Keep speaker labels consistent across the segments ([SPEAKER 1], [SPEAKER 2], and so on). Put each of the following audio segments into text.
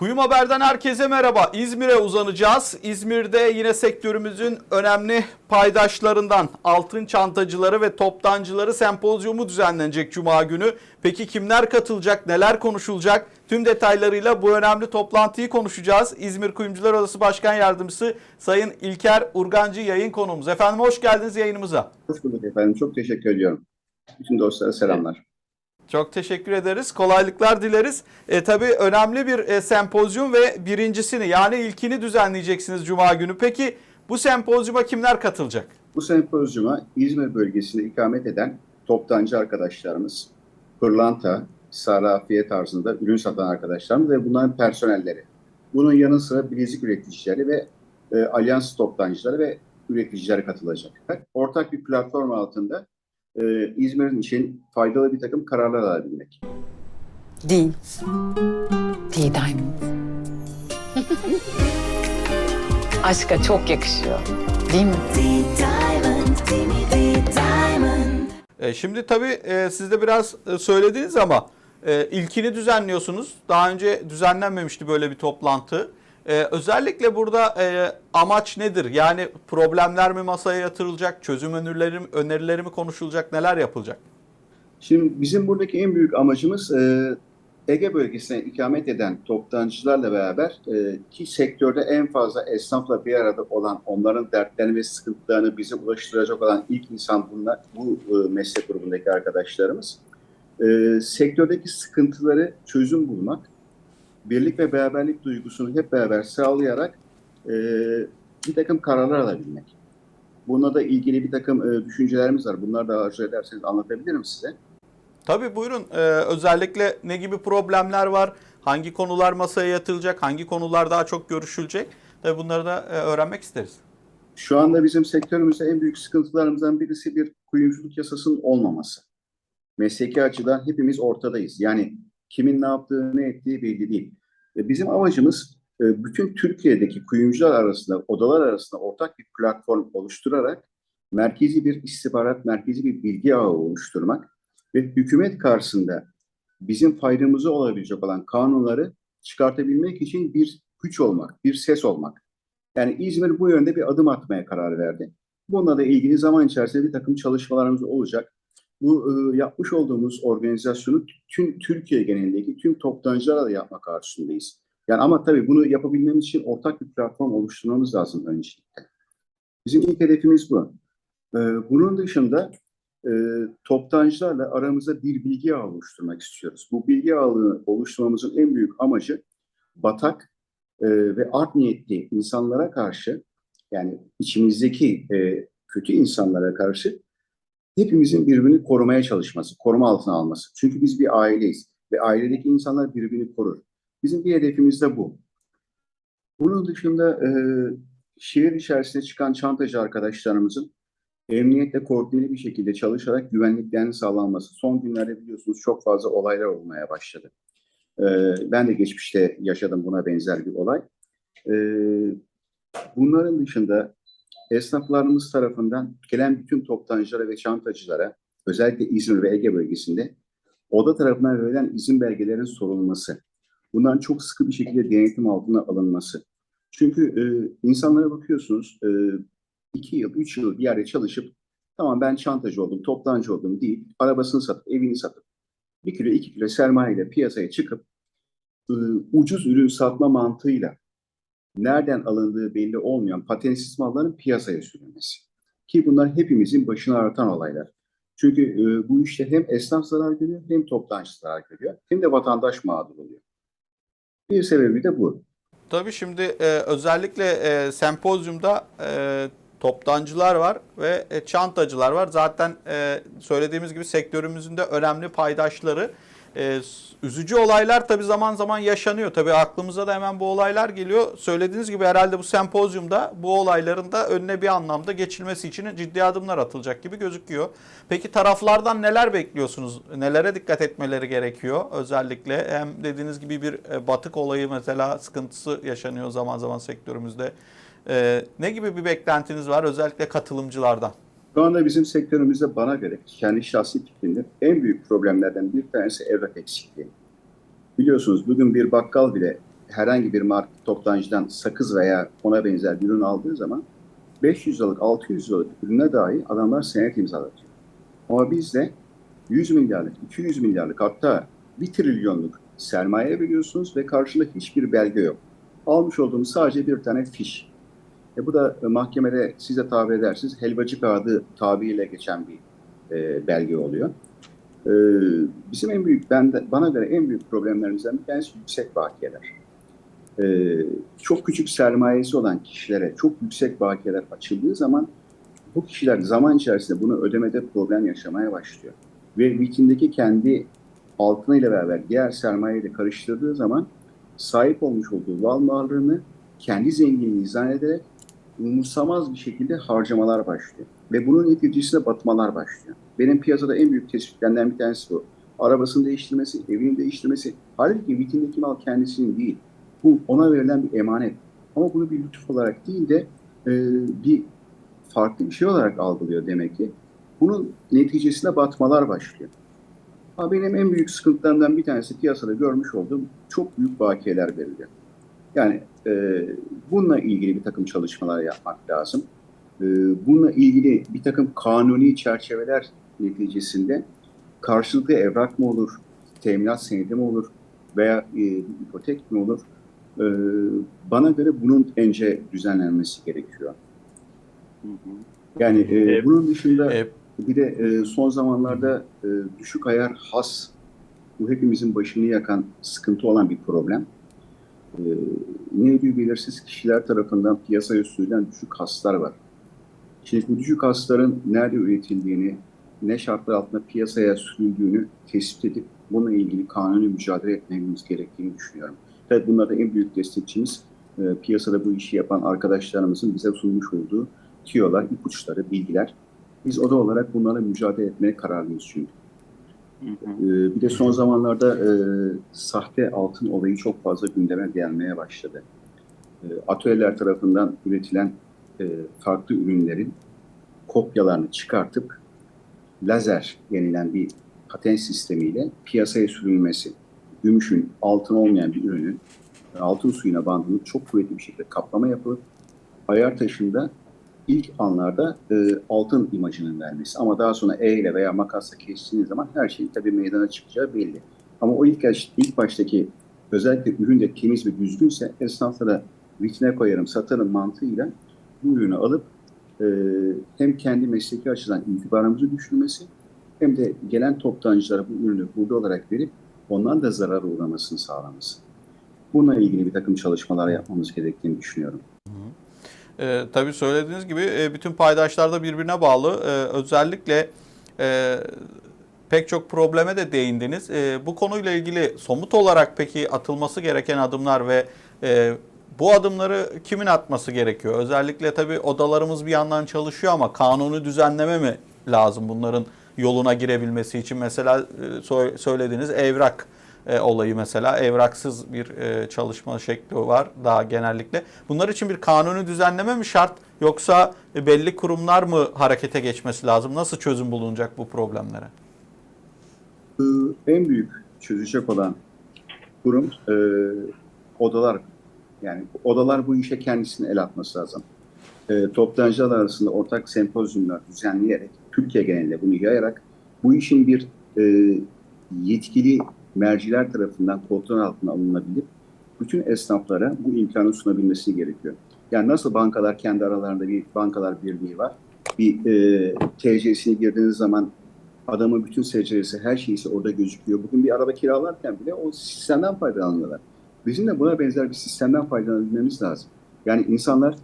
[SPEAKER 1] Kuyum Haber'den herkese merhaba. İzmir'e uzanacağız. İzmir'de yine sektörümüzün önemli paydaşlarından altın çantacıları ve toptancıları sempozyumu düzenlenecek Cuma günü. Peki kimler katılacak, neler konuşulacak? Tüm detaylarıyla bu önemli toplantıyı konuşacağız. İzmir Kuyumcular Odası Başkan Yardımcısı Sayın İlker Urgancı yayın konuğumuz. Efendim hoş geldiniz yayınımıza.
[SPEAKER 2] Hoş bulduk efendim. Çok teşekkür ediyorum. Bütün dostlara selamlar.
[SPEAKER 1] Çok teşekkür ederiz. Kolaylıklar dileriz. E, tabii önemli bir e, sempozyum ve birincisini yani ilkini düzenleyeceksiniz Cuma günü. Peki bu sempozyuma kimler katılacak?
[SPEAKER 2] Bu sempozyuma İzmir bölgesinde ikamet eden toptancı arkadaşlarımız, pırlanta, sarafiye tarzında ürün satan arkadaşlarımız ve bunların personelleri. Bunun yanı sıra bilezik üreticileri ve e, alyans toptancıları ve üreticiler katılacak. Ortak bir platform altında e, İzmir'in için faydalı bir takım kararlar alabilmek.
[SPEAKER 3] D. D Diamond. Aşka çok yakışıyor. Değil mi?
[SPEAKER 1] E, şimdi tabii e, siz de biraz e, söylediniz ama e, ilkini düzenliyorsunuz. Daha önce düzenlenmemişti böyle bir toplantı. E, özellikle burada e, amaç nedir? Yani problemler mi masaya yatırılacak, çözüm önerileri, önerileri mi konuşulacak, neler yapılacak?
[SPEAKER 2] Şimdi bizim buradaki en büyük amacımız e, Ege bölgesine ikamet eden toptancılarla beraber e, ki sektörde en fazla esnafla bir arada olan, onların dertlerini ve sıkıntılarını bize ulaştıracak olan ilk insan bunlar, bu e, meslek grubundaki arkadaşlarımız. E, sektördeki sıkıntıları çözüm bulmak, birlik ve beraberlik duygusunu hep beraber sağlayarak e, bir takım kararlar alabilmek. Buna da ilgili bir takım e, düşüncelerimiz var. Bunları da arzu ederseniz anlatabilirim size.
[SPEAKER 1] Tabii buyurun. E, özellikle ne gibi problemler var? Hangi konular masaya yatırılacak? Hangi konular daha çok görüşülecek? Tabii bunları da e, öğrenmek isteriz.
[SPEAKER 2] Şu anda bizim sektörümüzde en büyük sıkıntılarımızdan birisi bir kuyumculuk yasasının olmaması. Mesleki açıdan hepimiz ortadayız. Yani kimin ne yaptığı, ne ettiği belli değil. Bizim amacımız e, bütün Türkiye'deki kuyumcular arasında, odalar arasında ortak bir platform oluşturarak merkezi bir istihbarat, merkezi bir bilgi ağı oluşturmak ve hükümet karşısında bizim faydamıza olabilecek olan kanunları çıkartabilmek için bir güç olmak, bir ses olmak. Yani İzmir bu yönde bir adım atmaya karar verdi. Bununla da ilgili zaman içerisinde bir takım çalışmalarımız olacak. Bu e, yapmış olduğumuz organizasyonu tüm Türkiye genelindeki tüm toptancılarla da yapmak arzusundeyiz. Yani ama tabii bunu yapabilmemiz için ortak bir platform oluşturmamız lazım öncelikle. Bizim ilk hedefimiz bu. E, bunun dışında e, toptancılarla aramızda bir bilgi ağı oluşturmak istiyoruz. Bu bilgi ağını oluşturmamızın en büyük amacı batak e, ve art niyetli insanlara karşı yani içimizdeki e, kötü insanlara karşı hepimizin birbirini korumaya çalışması, koruma altına alması. Çünkü biz bir aileyiz ve ailedeki insanlar birbirini korur. Bizim bir hedefimiz de bu. Bunun dışında e, şehir içerisinde çıkan çantacı arkadaşlarımızın emniyetle koordineli bir şekilde çalışarak güvenliklerinin sağlanması. Son günlerde biliyorsunuz çok fazla olaylar olmaya başladı. E, ben de geçmişte yaşadım buna benzer bir olay. E, bunların dışında esnaflarımız tarafından gelen bütün toptancılara ve çantacılara özellikle İzmir ve Ege bölgesinde oda tarafından verilen izin belgelerinin sorulması, bundan çok sıkı bir şekilde denetim altına alınması. Çünkü e, insanlara bakıyorsunuz, e, iki yıl, üç yıl bir yerde çalışıp tamam ben çantacı oldum, toptancı oldum deyip arabasını satıp, evini satıp bir kilo, iki kilo sermayeyle piyasaya çıkıp e, ucuz ürün satma mantığıyla nereden alındığı belli olmayan patentsiz malların piyasaya sürülmesi. Ki bunlar hepimizin başını ağrıtan olaylar. Çünkü e, bu işte hem esnaf zarar görüyor hem toptancı zarar görüyor hem de vatandaş mağdur oluyor. Bir sebebi de bu.
[SPEAKER 1] Tabii şimdi e, özellikle e, sempozyumda e, toptancılar var ve e, çantacılar var. Zaten e, söylediğimiz gibi sektörümüzün de önemli paydaşları. E, üzücü olaylar tabii zaman zaman yaşanıyor. Tabii aklımıza da hemen bu olaylar geliyor. Söylediğiniz gibi herhalde bu sempozyumda bu olayların da önüne bir anlamda geçilmesi için ciddi adımlar atılacak gibi gözüküyor. Peki taraflardan neler bekliyorsunuz? Nelere dikkat etmeleri gerekiyor özellikle? Hem dediğiniz gibi bir e, batık olayı mesela sıkıntısı yaşanıyor zaman zaman sektörümüzde. E, ne gibi bir beklentiniz var özellikle katılımcılardan?
[SPEAKER 2] Şu anda bizim sektörümüzde bana göre kendi şahsi fikrimde en büyük problemlerden bir tanesi evrak eksikliği. Biliyorsunuz bugün bir bakkal bile herhangi bir market toptancıdan sakız veya ona benzer bir ürün aldığı zaman 500 liralık, 600 liralık ürüne dahi adamlar senet imzalatıyor. Ama bizde 100 milyarlık, 200 milyarlık hatta 1 trilyonluk sermaye veriyorsunuz ve karşında hiçbir belge yok. Almış olduğumuz sadece bir tane fiş. E bu da e, mahkemede size tabi edersiniz helvacı kağıdı tabiriyle geçen bir e, belge oluyor. E, bizim en büyük, ben de, bana göre en büyük problemlerimizden bir tanesi yüksek bakiyeler. E, çok küçük sermayesi olan kişilere çok yüksek bakiyeler açıldığı zaman bu kişiler zaman içerisinde bunu ödemede problem yaşamaya başlıyor. Ve vitindeki kendi altınıyla beraber diğer sermayeyi de karıştırdığı zaman sahip olmuş olduğu mal varlığını kendi zenginliğini zannederek umursamaz bir şekilde harcamalar başlıyor. Ve bunun neticesinde batmalar başlıyor. Benim piyasada en büyük tespitlerden bir tanesi bu. Arabasını değiştirmesi, evini değiştirmesi. Halbuki vitindeki mal kendisinin değil. Bu ona verilen bir emanet. Ama bunu bir lütuf olarak değil de e, bir farklı bir şey olarak algılıyor demek ki. Bunun neticesinde batmalar başlıyor. Ama benim en büyük sıkıntılarımdan bir tanesi piyasada görmüş olduğum çok büyük bakiyeler veriliyor. Yani e, bununla ilgili bir takım çalışmalar yapmak lazım. E, bununla ilgili bir takım kanuni çerçeveler neticesinde karşılıklı evrak mı olur, teminat senedi mi olur veya e, ipotek mi olur? E, bana göre bunun ence düzenlenmesi gerekiyor. Yani e,
[SPEAKER 4] Evet.
[SPEAKER 2] bunun dışında
[SPEAKER 1] E,
[SPEAKER 2] bir de e, son zamanlarda e, düşük ayar has, bu hepimizin başını yakan, sıkıntı olan bir problem. E, ne ödüğü belirsiz kişiler tarafından piyasaya sürülen düşük haslar var. Şimdi bu düşük hasların nerede üretildiğini, ne şartlar altında piyasaya sürüldüğünü tespit edip bununla ilgili kanuni mücadele etmemiz gerektiğini düşünüyorum. Tabii bunlarda en büyük destekçimiz e, piyasada bu işi yapan arkadaşlarımızın bize sunmuş olduğu tiyolar, ipuçları, bilgiler. Biz oda olarak bunlarla mücadele etmeye kararlıyız çünkü. Ee, bir de son zamanlarda e, sahte altın olayı çok fazla gündeme gelmeye başladı. E, atölyeler tarafından üretilen e, farklı ürünlerin kopyalarını çıkartıp lazer denilen bir patent sistemiyle piyasaya sürülmesi, gümüşün altın olmayan bir ürünün altın suyuna bandırılıp çok kuvvetli bir şekilde kaplama yapılıp ayar taşında ilk anlarda e, altın imajının vermesi. Ama daha sonra E ile veya makasla kestiğiniz zaman her şeyin tabii meydana çıkacağı belli. Ama o ilk, ilk baştaki özellikle ürün de temiz ve düzgünse esnaflara vitrine koyarım, satarım mantığıyla bu ürünü alıp e, hem kendi mesleki açıdan itibarımızı düşürmesi hem de gelen toptancılara bu ürünü burada olarak verip ondan da zarar uğramasını sağlaması. Bununla ilgili bir takım çalışmalar yapmamız gerektiğini düşünüyorum.
[SPEAKER 1] E, tabii söylediğiniz gibi e, bütün paydaşlar da birbirine bağlı. E, özellikle e, pek çok probleme de değindiniz. E, bu konuyla ilgili somut olarak peki atılması gereken adımlar ve e, bu adımları kimin atması gerekiyor? Özellikle tabii odalarımız bir yandan çalışıyor ama kanuni düzenleme mi lazım bunların yoluna girebilmesi için? Mesela e, sö- söylediğiniz evrak e, olayı mesela evraksız bir e, çalışma şekli var daha genellikle. Bunlar için bir kanuni düzenleme mi şart yoksa e, belli kurumlar mı harekete geçmesi lazım? Nasıl çözüm bulunacak bu problemlere?
[SPEAKER 2] Ee, en büyük çözecek olan kurum e, odalar. Yani odalar bu işe kendisini el atması lazım. E, toptancılar arasında ortak sempozyumlar düzenleyerek, Türkiye genelinde bunu yayarak bu işin bir e, yetkili merciler tarafından kontrol altına alınabilip bütün esnaflara bu imkanı sunabilmesi gerekiyor. Yani nasıl bankalar kendi aralarında bir bankalar birliği var. Bir e, TC'sini girdiğiniz zaman adamın bütün secdesi, her şeysi orada gözüküyor. Bugün bir araba kiralarken bile o sistemden faydalanıyorlar. Bizim de buna benzer bir sistemden faydalanabilmemiz lazım. Yani insanlar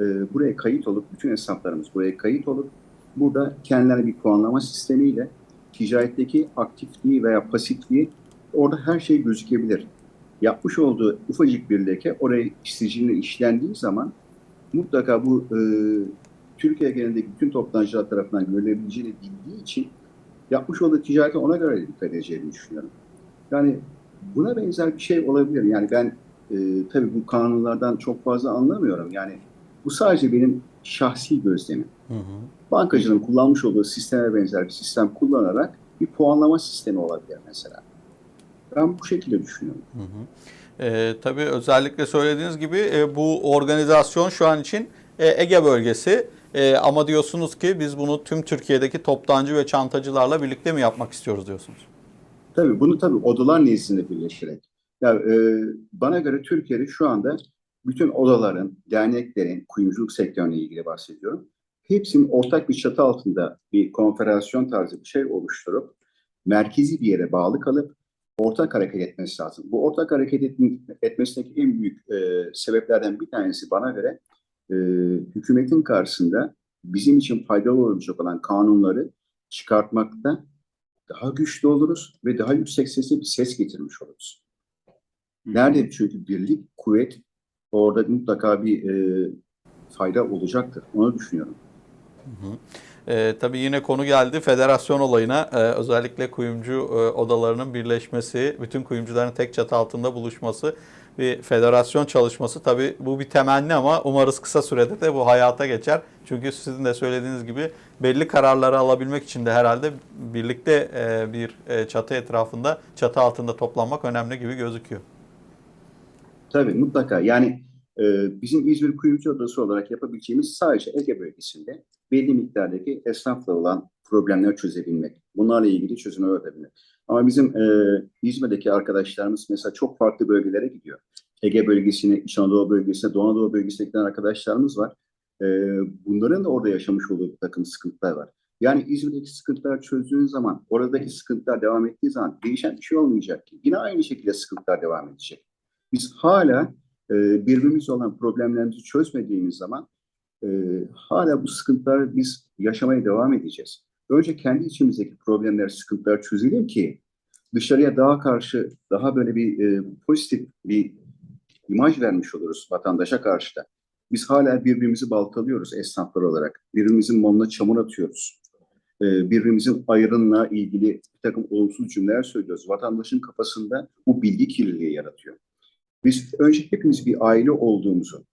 [SPEAKER 2] e, buraya kayıt olup, bütün esnaflarımız buraya kayıt olup, burada kendilerine bir puanlama sistemiyle ticaretteki aktifliği veya pasifliği orada her şey gözükebilir. Yapmış olduğu ufacık bir leke oraya siciline işlendiği zaman mutlaka bu e, Türkiye genelindeki bütün toptancılar tarafından görülebileceğini bildiği için yapmış olduğu ticarete ona göre dikkat edeceğini düşünüyorum. Yani buna benzer bir şey olabilir. Yani ben e, tabii bu kanunlardan çok fazla anlamıyorum. Yani bu sadece benim şahsi gözlemim. Bankacının kullanmış olduğu sisteme benzer bir sistem kullanarak bir puanlama sistemi olabilir mesela. Ben bu şekilde düşünüyorum.
[SPEAKER 1] Hı hı. E, tabii özellikle söylediğiniz gibi e, bu organizasyon şu an için e, Ege bölgesi. E, ama diyorsunuz ki biz bunu tüm Türkiye'deki toptancı ve çantacılarla birlikte mi yapmak istiyoruz diyorsunuz?
[SPEAKER 2] Tabii bunu tabii odalar nezdinde birleştirerek. Ya, e, bana göre Türkiye'de şu anda bütün odaların, derneklerin, kuyumculuk sektörüne ilgili bahsediyorum. Hepsinin ortak bir çatı altında bir konferasyon tarzı bir şey oluşturup merkezi bir yere bağlı kalıp ortak hareket etmesi lazım. Bu ortak hareket etm- etmesindeki en büyük e, sebeplerden bir tanesi bana göre e, hükümetin karşısında bizim için faydalı olacak olan kanunları çıkartmakta daha güçlü oluruz ve daha yüksek sesle bir ses getirmiş oluruz. Nerede çünkü birlik, kuvvet orada mutlaka bir e, fayda olacaktır. Onu düşünüyorum.
[SPEAKER 1] E, tabii yine konu geldi federasyon olayına. E, özellikle kuyumcu e, odalarının birleşmesi, bütün kuyumcuların tek çatı altında buluşması, bir federasyon çalışması. Tabii bu bir temenni ama umarız kısa sürede de bu hayata geçer. Çünkü sizin de söylediğiniz gibi belli kararları alabilmek için de herhalde birlikte e, bir e, çatı etrafında, çatı altında toplanmak önemli gibi gözüküyor.
[SPEAKER 2] Tabii mutlaka. Yani e, bizim İzmir Kuyumcu Odası olarak yapabileceğimiz sadece Ege bölgesinde belli miktardaki esnafla olan problemleri çözebilmek. Bunlarla ilgili çözümler üretebilmek. Ama bizim e, İzmir'deki arkadaşlarımız mesela çok farklı bölgelere gidiyor. Ege bölgesine, İç Anadolu bölgesine, Doğu Anadolu bölgesine giden arkadaşlarımız var. E, bunların da orada yaşamış olduğu bir takım sıkıntılar var. Yani İzmir'deki sıkıntılar çözdüğün zaman, oradaki sıkıntılar devam ettiği zaman değişen bir şey olmayacak ki. Yine aynı şekilde sıkıntılar devam edecek. Biz hala e, birbirimizle olan problemlerimizi çözmediğimiz zaman e, hala bu sıkıntıları biz yaşamaya devam edeceğiz. Önce kendi içimizdeki problemler, sıkıntılar çözelim ki dışarıya daha karşı, daha böyle bir e, pozitif bir imaj vermiş oluruz vatandaşa karşı da. Biz hala birbirimizi baltalıyoruz esnaflar olarak. Birbirimizin malına çamur atıyoruz. E, birbirimizin ayrınla ilgili bir takım olumsuz cümleler söylüyoruz. Vatandaşın kafasında bu bilgi kirliliği yaratıyor. Biz önce hepimiz bir aile olduğumuzu,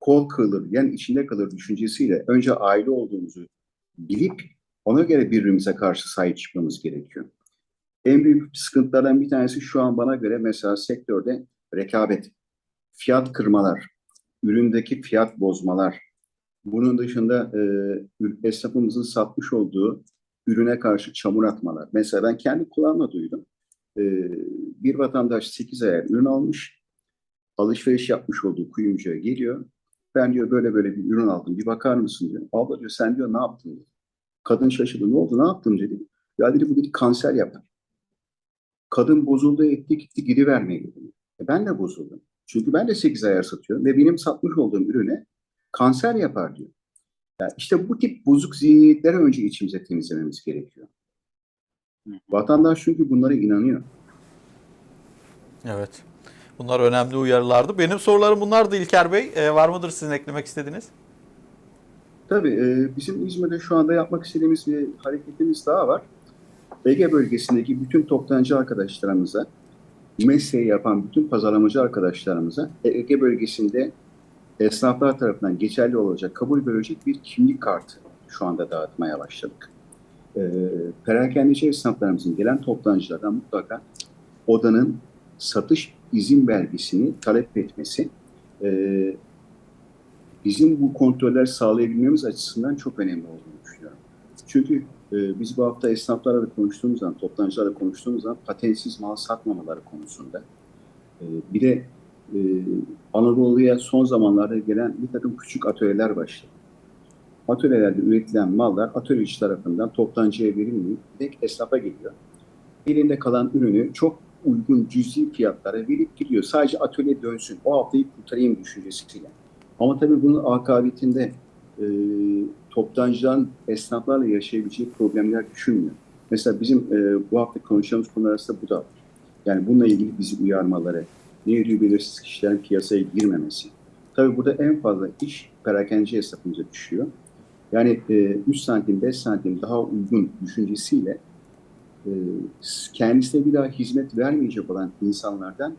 [SPEAKER 2] kol kılır, yani içinde kalır düşüncesiyle önce aile olduğumuzu bilip ona göre birbirimize karşı sahip çıkmamız gerekiyor. En büyük sıkıntılardan bir tanesi şu an bana göre mesela sektörde rekabet, fiyat kırmalar, üründeki fiyat bozmalar. Bunun dışında e, esnafımızın satmış olduğu ürüne karşı çamur atmalar. Mesela ben kendi kulağımla duydum. E, bir vatandaş 8 ayar ürün almış, alışveriş yapmış olduğu kuyumcuya geliyor. Ben diyor böyle böyle bir ürün aldım. Bir bakar mısın diyor. Abla diyor sen diyor ne yaptın diyor. Kadın şaşırdı. Ne oldu? Ne yaptım dedi. Ya dedi bu dedi kanser yapar. Kadın bozuldu etti gitti geri vermeye dedi. E ben de bozuldum. Çünkü ben de 8 ayar satıyorum ve benim satmış olduğum ürüne kanser yapar diyor. Ya işte bu tip bozuk zihniyetleri önce içimize temizlememiz gerekiyor. Vatandaş çünkü bunlara inanıyor.
[SPEAKER 1] Evet. Bunlar önemli uyarılardı. Benim sorularım bunlardı İlker Bey. E, var mıdır sizin eklemek istediğiniz?
[SPEAKER 2] Tabii e, bizim İzmir'de şu anda yapmak istediğimiz bir hareketimiz daha var. Ege bölgesindeki bütün toptancı arkadaşlarımıza, mesleği yapan bütün pazarlamacı arkadaşlarımıza Ege bölgesinde esnaflar tarafından geçerli olacak, kabul görecek bir kimlik kartı şu anda dağıtmaya başladık. E, perakendeci esnaflarımızın gelen toptancılardan mutlaka odanın satış izin belgesini talep etmesi e, bizim bu kontroller sağlayabilmemiz açısından çok önemli olduğunu düşünüyorum. Çünkü e, biz bu hafta esnaflarla da konuştuğumuz zaman, toptancılarla konuştuğumuz zaman patentsiz mal satmamaları konusunda. E, bir de e, Anadolu'ya son zamanlarda gelen bir takım küçük atölyeler başladı. Atölyelerde üretilen mallar atölyeci tarafından toptancıya verilmeyip direkt esnafa geliyor. Elinde kalan ürünü çok uygun cüzi fiyatlara verip gidiyor. Sadece atölye dönsün, o haftayı kurtarayım düşüncesiyle. Ama tabii bunun akabetinde e, toptancıların esnaflarla yaşayabileceği problemler düşünmüyor. Mesela bizim e, bu hafta konuşacağımız konular arasında bu da. Yani bununla ilgili bizi uyarmaları, ne yürüyü belirsiz kişilerin piyasaya girmemesi. Tabii burada en fazla iş perakende hesabımıza düşüyor. Yani e, 3 santim, 5 santim daha uygun düşüncesiyle e, kendisine bir daha hizmet vermeyecek olan insanlardan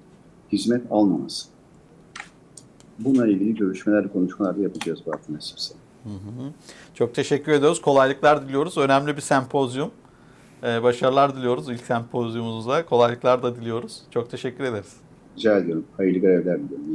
[SPEAKER 2] hizmet almaması. Bununla ilgili görüşmeler, konuşmalar da yapacağız bu hafta nasipse.
[SPEAKER 1] Hı hı. Çok teşekkür ediyoruz. Kolaylıklar diliyoruz. Önemli bir sempozyum. Ee, başarılar diliyoruz ilk sempozyumumuzda. Kolaylıklar da diliyoruz. Çok teşekkür ederiz.
[SPEAKER 2] Rica ediyorum. Hayırlı görevler diliyorum.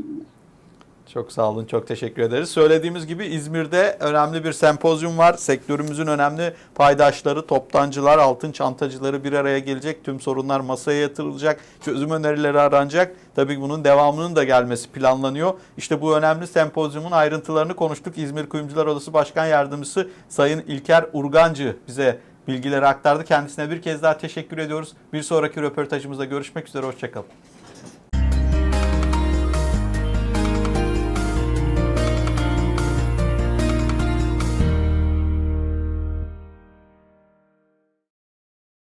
[SPEAKER 1] Çok sağ olun, çok teşekkür ederiz. Söylediğimiz gibi İzmir'de önemli bir sempozyum var. Sektörümüzün önemli paydaşları, toptancılar, altın çantacıları bir araya gelecek. Tüm sorunlar masaya yatırılacak, çözüm önerileri aranacak. Tabii bunun devamının da gelmesi planlanıyor. İşte bu önemli sempozyumun ayrıntılarını konuştuk. İzmir Kuyumcular Odası Başkan Yardımcısı Sayın İlker Urgancı bize bilgileri aktardı. Kendisine bir kez daha teşekkür ediyoruz. Bir sonraki röportajımızda görüşmek üzere, hoşçakalın.